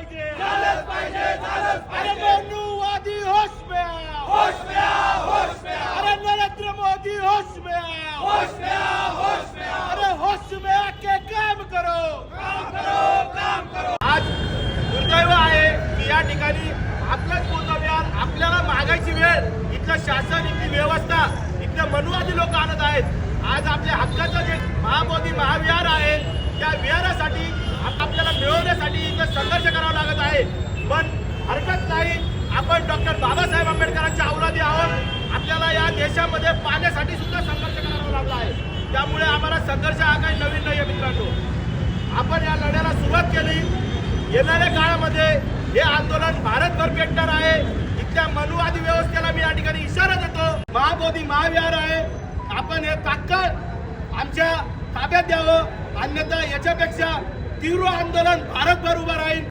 पाहिजे. झालंच पाहिजे झालंच पाहिजे. अरे होश पे होश अरे नरेंद्र मोदी होश पे होश अरे होश में काम करो. काम करो काम करो. आज दुर्दैव आहे की या ठिकाणी आपलाच बोलताव्यात आपल्याला मागायची वेळ. इथलं शासन इथली व्यवस्था इथले मनुवादी लोक आणत आहेत. आज आपल्या हक्काचं जे संघर्ष हा काही नवीन नाही आहे मित्रांनो. आपण या लढ्याला सुरुवात केली. येणाऱ्या काळामध्ये हे आंदोलन भारतभर पेटणार आहे. इथल्या मनुवादी व्यवस्थेला मी या ठिकाणी इशारा देतो. महाबोधी महाविहार आहे. आपण हे तात्काळ आमच्या ताब्यात द्यावं. अन्यथा याच्यापेक्षा तीव्र आंदोलन भारतभर उभं राहील.